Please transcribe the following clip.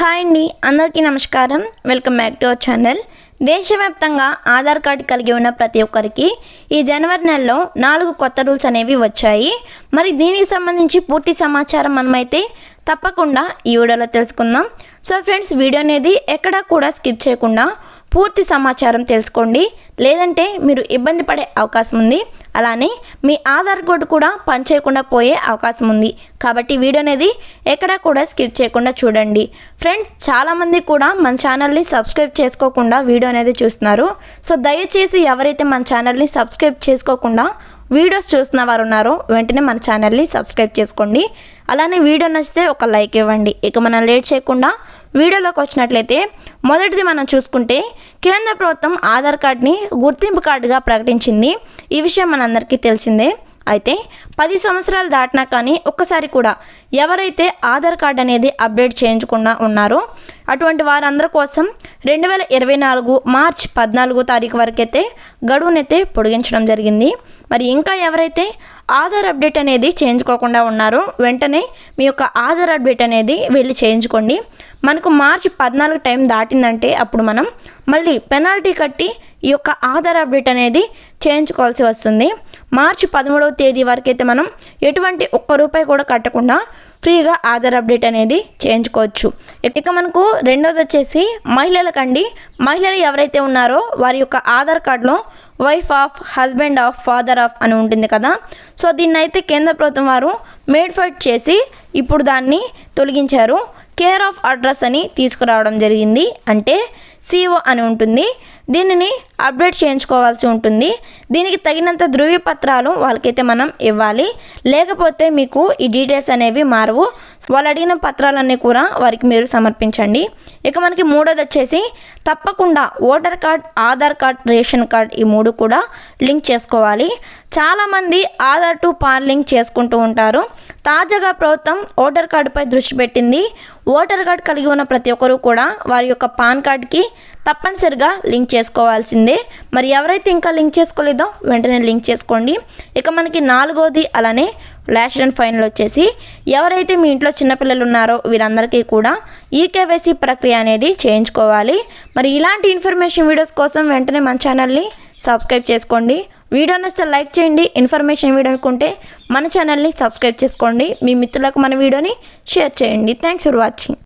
Hi అండి అందరికీ నమస్కారం. Welcome back to our channel. దేశవ్యాప్తంగా ఆధార్ కార్డు కలిగి ఉన్న ప్రతి ఒక్కరికి ఈ జనవరి నెలలో నాలుగు కొత్త రూల్స్ అనేవి వచ్చాయి. మరి దీనికి సంబంధించి పూర్తి సమాచారం మనమైతే తప్పకుండా ఈ వీడియోలో తెలుసుకుందాం. సో ఫ్రెండ్స్ వీడియో అనేది ఎక్కడా కూడా స్కిప్ చేయకుండా పూర్తి సమాచారం తెలుసుకోండి. లేదంటే మీరు ఇబ్బంది పడే అవకాశం ఉంది. అలానే మీ ఆధార్ కోడ్ కూడా పనిచేయకుండా పోయే అవకాశం ఉంది. కాబట్టి వీడియో అనేది ఎక్కడా కూడా స్కిప్ చేయకుండా చూడండి. ఫ్రెండ్స్ చాలామంది కూడా మన ఛానల్ని సబ్స్క్రైబ్ చేసుకోకుండా వీడియో అనేది చూస్తున్నారు. సో దయచేసి ఎవరైతే మన ఛానల్ని సబ్స్క్రైబ్ చేసుకోకుండా వీడియోస్ చూస్తున్న వారు ఉన్నారో వెంటనే మన ఛానల్ని సబ్స్క్రైబ్ చేసుకోండి. అలానే వీడియో నచ్చితే ఒక లైక్ ఇవ్వండి. ఇక మనం లేట్ చేయకుండా వీడియోలోకి వచ్చినట్లయితే మొదటిది మనం చూసుకుంటే కేంద్ర ప్రభుత్వం ఆధార్ కార్డ్ని గుర్తింపు కార్డుగా ప్రకటించింది. ఈ విషయం మనందరికీ తెలిసిందే. అయితే పది సంవత్సరాలు దాటినా కానీ ఒక్కసారి కూడా ఎవరైతే ఆధార్ కార్డ్ అనేది అప్డేట్ చేయించకుండా ఉన్నారో అటువంటి వారందరి కోసం రెండు వేల ఇరవై నాలుగు మార్చ్ పద్నాలుగో తారీఖు వరకైతే గడువునైతే పొడిగించడం జరిగింది. మరి ఇంకా ఎవరైతే ఆధార్ అప్డేట్ అనేది చేయించుకోకుండా ఉన్నారో వెంటనే మీ యొక్క ఆధార్ అప్డేట్ అనేది వెళ్ళి చేయించుకోండి. మనకు మార్చి పద్నాలుగు టైం దాటిందంటే అప్పుడు మనం మళ్ళీ పెనాల్టీ కట్టి ఈ యొక్క ఆధార్ అప్డేట్ అనేది చేయించుకోవాల్సి వస్తుంది. మార్చి పదమూడవ తేదీ వరకైతే మనం ఎటువంటి ఒక్క రూపాయి కూడా కట్టకుండా ఫ్రీగా ఆధార్ అప్డేట్ అనేది చేయించుకోవచ్చు. ఇక మనకు రెండోది వచ్చేసి మహిళలకండి. మహిళలు ఎవరైతే ఉన్నారో వారి యొక్క ఆధార్ కార్డులో wife of husband of father of అని ఉంటుంది కదా. సో దీన్ని అయితే కేంద్ర ప్రభుత్వం వారు మేడ్ఫైట్ చేసి ఇప్పుడు దాన్ని తొలగించారు. కేర్ ఆఫ్ అడ్రస్ అని తీసుకురావడం జరిగింది. అంటే సిఓ అని ఉంటుంది. దీనిని అప్డేట్ చేయించుకోవాల్సి ఉంటుంది. దీనికి తగినంత ధృవీపత్రాలు వాళ్ళకైతే మనం ఇవ్వాలి. లేకపోతే మీకు ఈ డీటెయిల్స్ అనేవి మారవు. వాళ్ళు అడిగిన పత్రాలన్నీ కూడా వారికి మీరు సమర్పించండి. ఇక మనకి మూడోది వచ్చేసి తప్పకుండా voter card Aadhaar card ration card ఈ మూడు కూడా లింక్ చేసుకోవాలి. చాలామంది ఆధార్ టు పాన్ లింక్ చేసుకుంటూ ఉంటారు. తాజాగా ప్రభుత్వం ఓటర్ కార్డుపై దృష్టి పెట్టింది. ఓటర్ కార్డు కలిగి ఉన్న ప్రతి ఒక్కరూ కూడా వారి యొక్క పాన్ కార్డ్కి తప్పనిసరిగా లింక్ చేసుకోవాల్సిందే. మరి ఎవరైతే ఇంకా లింక్ చేసుకోలేదో వెంటనే లింక్ చేసుకోండి. ఇక మనకి నాలుగోది అలానే లాస్ట్ అండ్ ఫైనల్ వచ్చేసి ఎవరైతే మీ ఇంట్లో చిన్నపిల్లలు ఉన్నారో వీరందరికీ కూడా ఈ కేవైసీ ప్రక్రియ అనేది చేయించుకోవాలి. మరి ఇలాంటి ఇన్ఫర్మేషన్ వీడియోస్ కోసం వెంటనే మన ఛానల్ని సబ్స్క్రైబ్ చేసుకోండి. వీడియో నచ్చితే లైక్ చేయండి. ఇన్ఫర్మేషన్ వీడియో అనుకుంటే మన ఛానల్ని సబ్స్క్రైబ్ చేసుకోండి. మీ మిత్రులకు మన వీడియోని షేర్ చేయండి. Thanks for watching